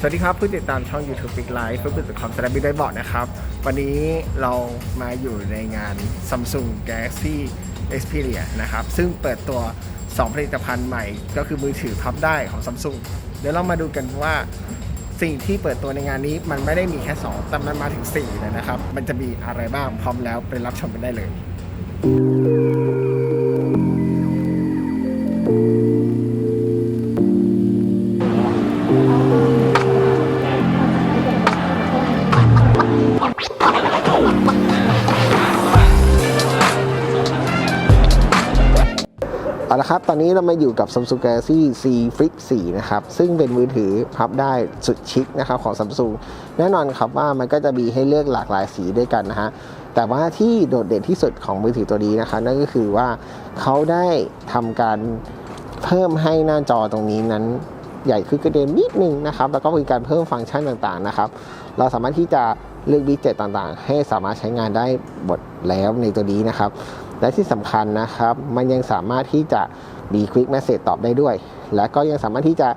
สวัสดีครับผู้ติดตามช่อง YouTube Big Life เพื่อติดตามสแลบบิ๊กได้บอกนะครับ วันนี้เรามาอยู่ในงาน Samsung Galaxy Xperia นะครับ ซึ่งเปิดตัว 2 ผลิตภัณฑ์ใหม่ ก็คือมือถือพับได้ของ Samsung เดี๋ยวเรามาดูกันว่าสิ่งที่เปิดตัวในงานนี้มันไม่ได้มีแค่ 2 แต่มันมาถึง4เลยนะครับ มันจะมีอะไรบ้างพร้อมแล้วไปรับชมกันได้เลย เอาละครับ ตอนนี้เรามาอยู่กับ Samsung Galaxy C Flip 4 นะครับ ซึ่งเป็นมือถือพับได้สุดชิคนะครับของ Samsung แน่นอนครับว่ามันก็จะมีให้เลือกหลากหลายสีด้วยกันนะฮะ แต่ว่าที่โดดเด่นที่สุดของมือถือตัวนี้นะครับนั่นก็คือว่าเขาได้ทำการเพิ่มให้หน้าจอตรงนี้นั้นใหญ่ขึ้นกระเด็นนิดนึงนะครับ แล้วก็มีการเพิ่มฟังก์ชันต่างๆนะครับ เราสามารถที่จะ เลือกวิดเจ็ตต่างๆ ให้สามารถใช้งานได้หมดแล้วในตัวนี้นะครับ และที่สำคัญนะครับ มันยังสามารถที่จะมี Quick Message ตอบได้ด้วย และก็ยังสามารถที่จะ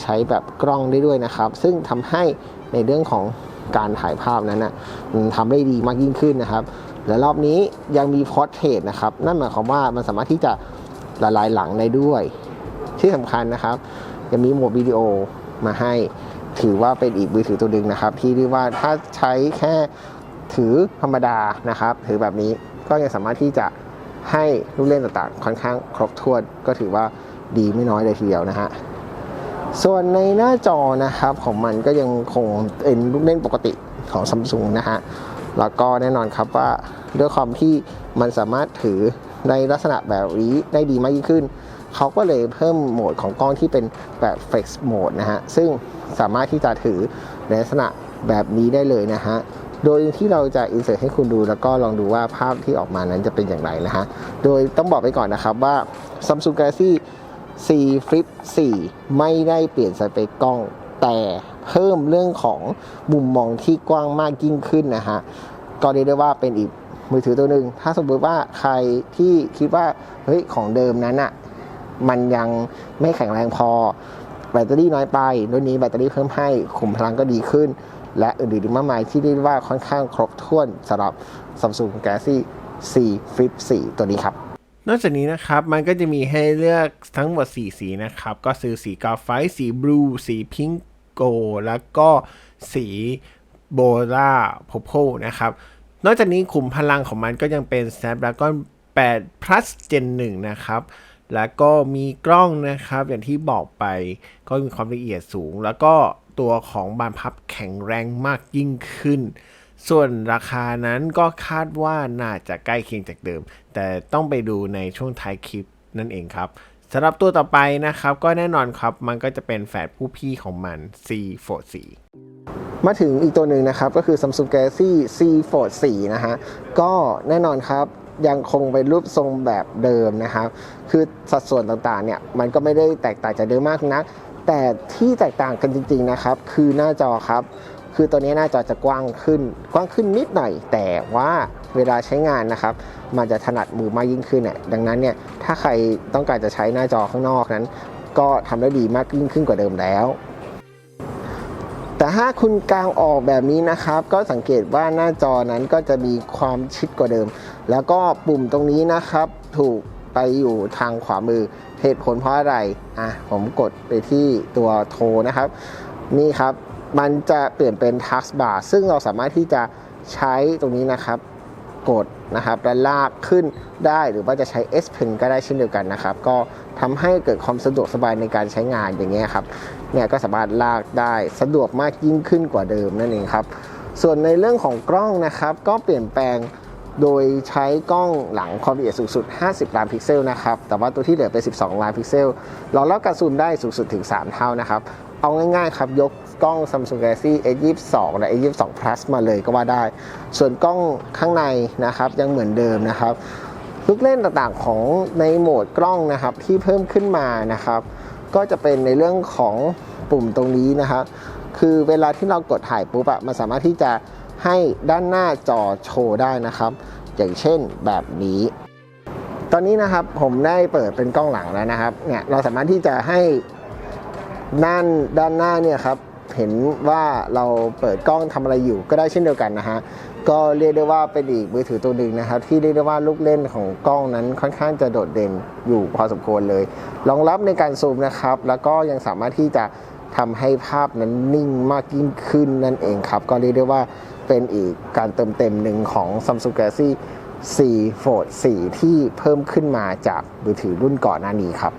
ใช้แบบกล้องได้ด้วยนะครับ ซึ่งทำให้ในเรื่องของการถ่ายภาพนั้นนะทำได้ดีมากยิ่งขึ้นนะครับ และรอบนี้ยังมี Portrait นะครับ นั่นหมายความว่ามันสามารถที่จะละลายหลังได้ด้วย ที่สำคัญนะครับยังมีโหมดวิดีโอมาให้ ถือว่าเป็นอีกมือถือตัวหนึ่งนะครับ ที่เรียกว่าถ้าใช้แค่ถือธรรมดานะครับ ถือแบบนี้ก็ยังสามารถที่จะให้ลูกเล่นต่างๆ ค่อนข้างครบถ้วนก็ถือว่าดีไม่น้อยเลยทีเดียวนะฮะส่วนในหน้าจอนะครับของมันก็ยังคงเป็นลูกเล่นปกติของ Samsung นะฮะแล้วก็แน่นอนครับว่าด้วยความที่มันสามารถถือในลักษณะแบบนี้ได้ดีมากยิ่งขึ้น เขาก็เลยเพิ่มโหมดของกล้องที่เป็นแบบ Flex Mode นะฮะ ซึ่งสามารถที่จะถือในลักษณะแบบนี้ได้เลยนะฮะ โดยที่เราจะ insert ให้คุณดูแล้วก็ลองดูว่าภาพที่ออกมานั้นจะเป็นอย่างไรนะฮะ โดยต้องบอกไปก่อนนะครับว่า Samsung Galaxy C Flip 4 ไม่ได้เปลี่ยนสเปคกล้อง แต่เพิ่มเรื่องของมุมมองที่กว้างมากยิ่งขึ้นนะฮะ ก็เรียกได้ว่าเป็นอีกมือถือตัวหนึ่ง ถ้าสมมติว่าใครที่คิดว่าเฮ้ยของเดิมนั้นอะ มันยังไม่แข็งแรงพอ แบตเตอรี่น้อยไปรุ่นนี้แบตเตอรี่เพิ่มให้ขุมพลังก็ดีขึ้น และอื่นๆอีกมากมายที่เรียกว่าค่อนข้างครบถ้วนสำหรับ Samsung Galaxy C Flip 4 ตัวนี้ครับนอกจากนี้นะครับ มันก็จะมีให้เลือกทั้งหมด 4 สีนะครับ ก็คือสีกาไฟสีบลู สีพิงโก แล้วก็สีโบราโพโพนะครับ นอกจากนี้ขุมพลังของมันก็ยังเป็น Snapdragon 8 plus Gen 1 นะครับ แล้วก็มีกล้องนะครับ อย่างที่บอกไปก็มีความละเอียดสูง แล้วก็ตัวของบานพับแข็งแรงมากยิ่งขึ้น ส่วนราคานั้นก็คาดว่าน่าจะใกล้เคียงจากเดิม แต่ต้องไปดูในช่วงท้ายคลิปนั่นเองครับสำหรับตัวต่อไปนะครับ ก็แน่นอนครับมันก็จะเป็นแฝดผู้พี่ของมัน C Fold 4มาถึงอีกตัวหนึ่งนะครับ ก็คือ Samsung Galaxy C Fold 4 นะฮะ ก็แน่นอนครับ ยังคงเป็นรูปทรงแบบเดิมนะครับ คือสัดส่วนต่างๆเนี่ยมันก็ไม่ได้แตกต่างจากเดิมมากนัก แต่ที่แตกต่างกันจริง ๆนะครับ คือหน้าจอครับ คือตัวนี้หน้าจอจะกว้างขึ้น กว้างขึ้นนิดหน่อย แต่ว่าเวลาใช้งานนะครับ มันจะถนัดมือมากยิ่งขึ้นเนี่ยดังนั้นเนี่ยถ้าใครต้องการจะใช้หน้าจอข้างนอกนั้น ก็ทำได้ดีมากยิ่งขึ้นกว่าเดิมแล้ว แต่ถ้าคุณกางออกแบบนี้นะครับ ก็สังเกตว่าหน้าจอนั้นก็จะมีความชิดกว่าเดิม แล้วก็ปุ่มตรงนี้นะครับ ถูกไปอยู่ทางขวามือเหตุผลเพราะอะไรอะผมกดไปที่ตัวโทรนะครับ นี่ครับมันจะเปลี่ยนเป็น task bar ซึ่งเราสามารถที่จะใช้ตรงนี้นะครับ กดนะครับและลากขึ้นได้หรือว่าจะใช้ S Pen ก็ได้เช่นเดียวกันนะครับ ก็ทำให้เกิดความสะดวกสบายในการใช้งานอย่างเงี้ยครับเนี่ยก็สามารถลากได้สะดวกมากยิ่งขึ้นกว่าเดิมนั่นเองครับส่วนในเรื่องของกล้องนะครับ ก็เปลี่ยนแปลงโดยใช้กล้องหลังความละเอียดสูงสุด 50 ล้านพิกเซลนะครับ แต่ว่าตัวที่เหลือเป็น 12 ล้านพิกเซลรองรับการซูมได้สูงสุดถึง 3 เท่านะครับ เอาง่ายๆครับ ยกกล้อง Samsung Galaxy S22 และ S22 Plus มาเลยก็ว่าได้ ส่วนกล้องข้างในนะครับยังเหมือนเดิมนะครับลูกเล่นต่างๆของในโหมดกล้องนะครับที่เพิ่มขึ้นมานะครับ ก็จะเป็นในเรื่องของปุ่มตรงนี้นะครับ คือเวลาที่เรากดถ่ายปุ๊บอะมันสามารถที่จะให้ด้านหน้าจอโชว์ได้นะครับ อย่างเช่นแบบนี้ ตอนนี้นะครับผมได้เปิดเป็นกล้องหลังแล้วนะครับเนี่ยเราสามารถที่จะให้ ด้านด้านหน้าเนี่ยครับเห็นว่าเราเปิดกล้องทำอะไรอยู่ก็ได้เช่นเดียวกันนะฮะก็เรียกได้ว่าเป็นอีกมือถือตัวหนึ่งนะครับ ที่เรียกได้ว่าลูกเล่นของกล้องนั้นค่อนข้างจะโดดเด่นอยู่พอสมควรเลยรองรับในการซูมนะครับ แล้วก็ยังสามารถที่จะทำให้ภาพนั้นนิ่งมากยิ่งขึ้นนั่นเองครับ ก็เรียกได้ว่าเป็นอีกการเติมเต็มหนึ่งของ Samsung Galaxy C Fold 4 ที่เพิ่มขึ้นมาจากมือถือรุ่นก่อนหน้านี้ครับ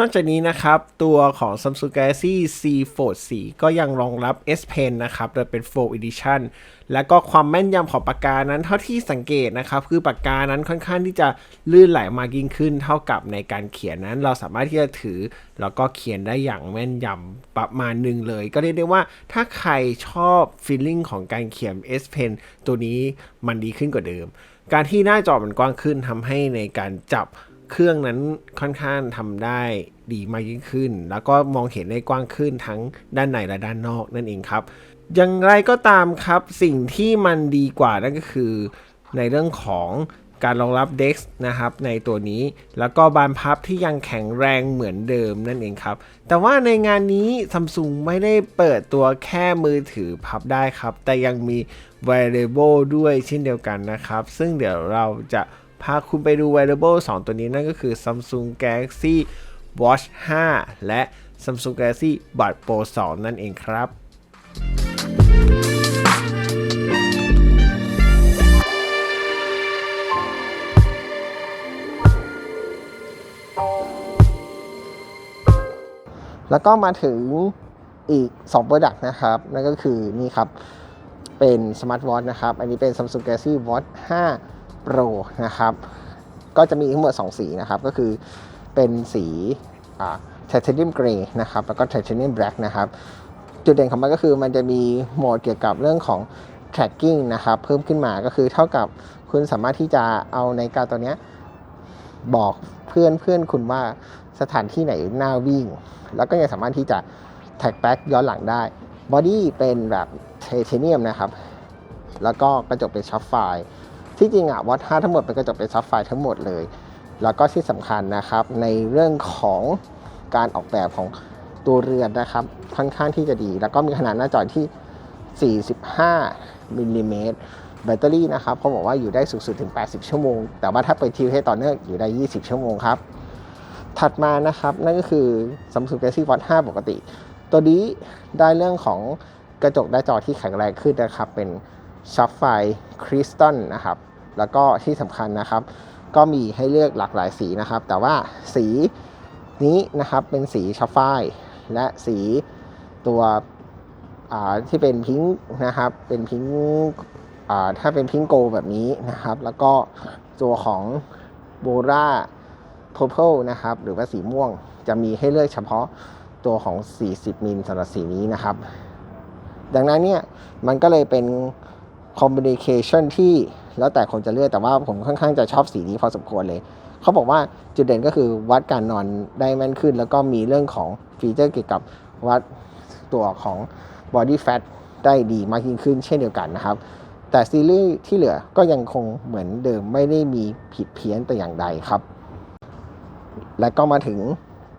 นอกจากนี้นะครับ ตัวของ Samsung Galaxy C Fold 4 ก็ยังรองรับ S Pen นะครับ โดยเป็น Fold Edition แล้วก็ความแม่นยำของปากกานั้นเท่าที่สังเกตนะครับ คือปากกานั้นค่อนข้างที่จะลื่นไหลมากยิ่งขึ้น เท่ากับในการเขียนนั้น เราสามารถที่จะถือ แล้วก็เขียนได้อย่างแม่นยำประมาณหนึ่งเลย ก็เรียกได้ว่าถ้าใครชอบ feeling ของการเขียน S Pen ตัวนี้มันดีขึ้นกว่าเดิม การที่หน้าจอมันกว้างขึ้นทำให้ในการจับ เครื่องนั้นค่อนข้างทำได้ดีมากยิ่งขึ้น แล้วก็มองเห็นได้กว้างขึ้นทั้งด้านในและด้านนอกนั่นเองครับ อย่างไรก็ตามครับสิ่งที่มันดีกว่านั่นก็คือ ในเรื่องของการรองรับ DeX นะครับในตัวนี้ แล้วก็บานพับที่ยังแข็งแรงเหมือนเดิมนั่นเองครับ แต่ว่าในงานนี้ Samsung ไม่ได้เปิดตัวแค่มือถือพับได้ครับ แต่ยังมี Wearable ด้วยเช่นเดียวกันนะครับ ซึ่งเดี๋ยวเราจะ พาคุณไปดู wearable 2 ตัวนี้นั่นก็คือ Samsung Galaxy Watch 5 และ Samsung Galaxy Buds Pro 2 นั่นเองครับแล้วก็มาถึงอีก2 Product นะครับ นั่นก็คือนี่ครับ เป็นสมาร์ทวอทนะครับ อันนี้เป็น Samsung Galaxy Watch 5 Pro นะครับ ก็จะมีทั้งหมด 2 สีนะครับ ก็คือเป็นสีไทเทเนียมเกรย์นะครับ แล้วก็ไทเทเนียมแบล็กนะครับ จุดเด่นของมันก็คือมันจะมีโหมดเกี่ยวกับเรื่องของ tracking นะครับ เพิ่มขึ้นมาก็คือเท่ากับคุณสามารถที่จะเอาในาฬิกาตัวนี้บอกเพื่อนเพื่อนคุณว่าสถานที่ไหนน่าวิ่ง แล้วก็ยังสามารถที่จะแท็กแบ็กย้อนหลังได้บอดี้เป็นแบบไทเทเนียมนะครับ แล้วก็กระจกเป็นชัฟไฟ ที่จริงอะวัด5ทั้งหมดเป็นกระจกเป็นชัฟไฟทั้งหมดเลย แล้วก็ที่สำคัญนะครับในเรื่องของการออกแบบของตัวเรือนนะครับค่อนข้างที่จะดี แล้วก็มีขนาดหน้าจอที่ 45มิลลิเมตรแบตเตอรี่นะครับเขาบอกว่าอยู่ได้สูงสุดถึง 80 ชั่วโมง แต่ว่าถ้าเปิดทีวีให้ต่อเนื่องอยู่ได้ 20 ชั่วโมงครับ ถัดมานะครับ นั่นก็คือ Samsung Galaxy Watch 5 ปกติ ตัวนี้ได้เรื่องของกระจกหน้าจอที่แข็งแรงขึ้นนะครับ เป็น ชัฟไฟคริสตัลนะครับ แล้วก็ที่สำคัญนะครับ ก็มีให้เลือกหลากหลายสีนะครับ แต่ว่าสีนี้นะครับเป็นสีชัฟไฟและสีตัวที่เป็นพิงค์นะครับ เป็นพิงค์ถ้าเป็นพิงค์โกแบบนี้นะครับ แล้วก็ตัวของโบรา purple นะครับ หรือว่าสีม่วงจะมีให้เลือกเฉพาะตัวของ 40มิลสำหรับสีนี้นะครับ ดังนั้นเนี่ยมันก็เลยเป็น combination ที่แล้วแต่คนจะเลือกแต่ว่าผมค่อนข้างจะชอบสีนี้พอสมควรเลย เขาบอกว่าจุดเด่นก็คือวัดการนอนได้แม่นขึ้น แล้วก็มีเรื่องของฟีเจอร์เกี่ยวกับวัดตัวของ body fat ได้ดีมากยิ่งขึ้นเช่นเดียวกันนะครับ แต่ซีรีส์ที่เหลือก็ยังคงเหมือนเดิมไม่ได้มีผิดเพี้ยนแต่อย่างใดครับ และก็มาถึง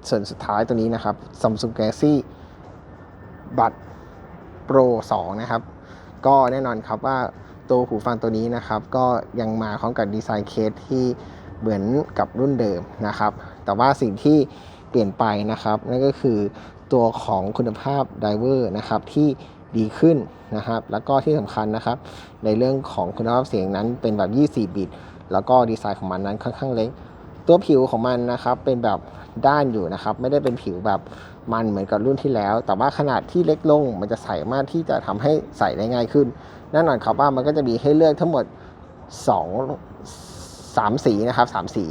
ส่วนสุดท้ายตัวนี้นะครับ Samsung Galaxy Buds Pro 2 นะครับ ก็แน่นอนครับว่าตัวหูฟังตัวนี้นะครับ ก็ยังมาพร้อมกับดีไซน์เคสที่เหมือนกับรุ่นเดิมนะครับ แต่ว่าสิ่งที่เปลี่ยนไปนะครับ นั่นก็คือตัวของคุณภาพไดเวอร์นะครับที่ดีขึ้นนะครับ แล้วก็ที่สำคัญนะครับ ในเรื่องของคุณภาพเสียงนั้นเป็นแบบ24บิต แล้วก็ดีไซน์ของมันนั้นค่อนข้างเล็ก ตัวผิวของมันนะครับเป็นแบบด้านอยู่นะครับ ไม่ได้เป็นผิวแบบมันเหมือนกับรุ่นที่แล้ว แต่ว่าขนาดที่เล็กลงมันจะใส่มากที่จะทำให้ใส่ได้ง่ายขึ้นแน่นอนครับว่ามันก็จะมีให้เลือกทั้งหมด 2 3 สีนะครับ3สี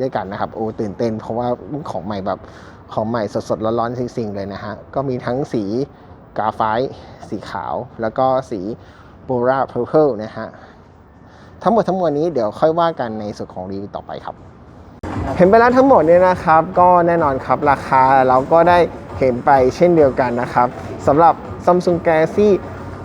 ด้วยกันนะครับโอ้ตื่นเต้น เพราะว่าของใหม่แบบของใหม่สดๆร้อนๆซิงๆเลยนะฮะก็มีทั้งสีกาไฟต์สีขาว แล้วก็สีโบราเพอร์เพลนะฮะทั้งหมดทั้งมวลนี้เดี๋ยวค่อยว่ากันในส่วนของรีวิวต่อไปครับ เห็นไปแล้วทั้งหมดเนี่ยนะครับ ก็แน่นอนครับราคาเราก็ได้เห็นไปเช่นเดียวกันนะครับสำหรับ Samsung Galaxy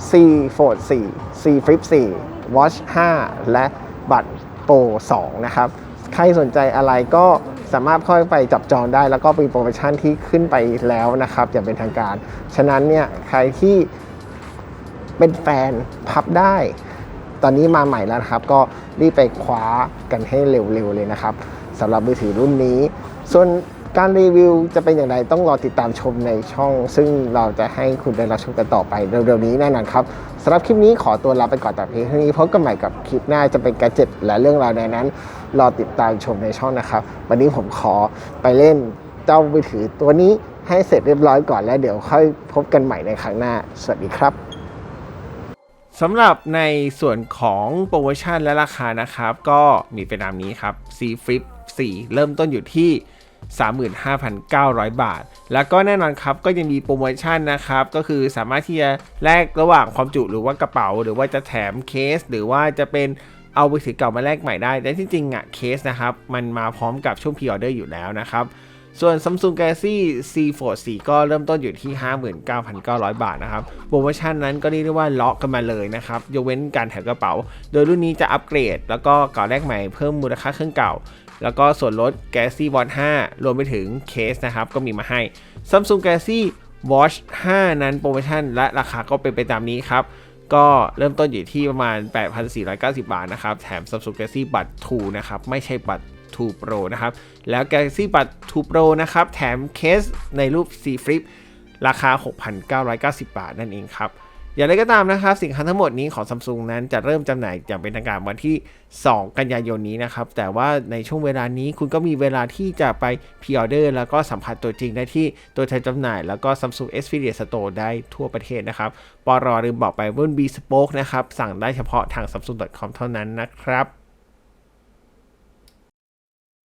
C Fold 4 C Flip 4 Watch 5 และบัตร Pro 2 นะครับ ใครสนใจอะไรก็สามารถเข้าไปจับจองได้ แล้วก็มีโปรโมชั่นที่ขึ้นไปแล้วนะครับ อย่างเป็นทางการ ฉะนั้นเนี่ยใครที่เป็นแฟนพับได้ ตอนนี้มาใหม่แล้วครับ ก็รีบไปคว้ากันให้เร็วๆเลยนะครับ สำหรับมือถือรุ่นนี้ ส่วนการรีวิวจะเป็นอย่างไรต้องรอติดตามชมในช่อง ซึ่งเราจะให้คุณได้รับชมกันต่อไปเร็วๆนี้แน่นอนครับสำหรับคลิปนี้ขอตัวลาไปก่อนแต่เพียงเท่านี้พบกันใหม่กับคลิปหน้าจะเป็นกระเจ็ดและเรื่องราวในนั้น รอติดตามชมในช่องนะครับ วันนี้ผมขอไปเล่นเจ้ามือถือตัวนี้ให้เสร็จเรียบร้อยก่อนแล้วเดี๋ยวค่อยพบกันใหม่ในครั้งหน้า สวัสดีครับสำหรับในส่วนของโปรโมชั่นและราคานะครับ ก็มีเป็นตามนี้ครับ C Flip 4 เริ่มต้นอยู่ที่ 35,900 บาท แล้วก็แน่นอนครับก็ยังมีโปรโมชั่นนะครับ ก็คือสามารถที่จะแลกระหว่างความจุหรือว่ากระเป๋า หรือว่าจะแถมเคส หรือว่าจะเป็นเอามือถือเก่ามาแลกใหม่ได้ แต่ที่จริงอะเคสนะครับมันมาพร้อมกับช่วงพ r ออเดอร์อยู่แล้วนะครับส่วน Samsung Galaxy C Fold 4ก็เริ่มต้นอยู่ที่ 59,900 บาทนะครับ โปรโมชั่นนั้นก็เรียกได้ว่าล็อกกันมาเลยนะครับ ยกเว้นการแถมกระเป๋า โดยรุ่นนี้จะอัปเกรด แล้วก็ก่อแลกใหม่เพิ่มมูลค่าเครื่องเก่า แล้วก็ส่วนลด Galaxy Watch 5 รวมไปถึงเคสนะครับ ก็มีมาให้ Samsung Galaxy Watch 5 นั้นโปรโมชั่นและราคาก็เป็นไปตามนี้ครับ ก็เริ่มต้นอยู่ที่ประมาณ 8,490 บาทนะครับ แถม Samsung Galaxy Buds 2 นะครับ ไม่ใช่บัตร2 Pro นะครับ แล้ว Galaxy Buds 2 Pro นะครับ แถมเคสในรูป C Flip ราคา 6,990 บาทนั่นเองครับ อย่างไรก็ตามนะครับสินค้าทั้งหมดนี้ของซัมซุงนั้นจะเริ่มจำหน่ายอย่างเป็นทางการวันที่ 2 กันยายนนี้นะครับ แต่ว่าในช่วงเวลานี้คุณก็มีเวลาที่จะไปพ r ออเดอร์แล้วก็สัมผัสตัวจริงได้ที่ตัวแทนจำหน่าย แล้วก็ Samsung Xperia Store ได้ทั่วประเทศนะครับปอรอลืมบอกไปว่า B Spoke นะครับ สั่งได้เฉพาะทาง samsung.com เท่านั้นนะครับ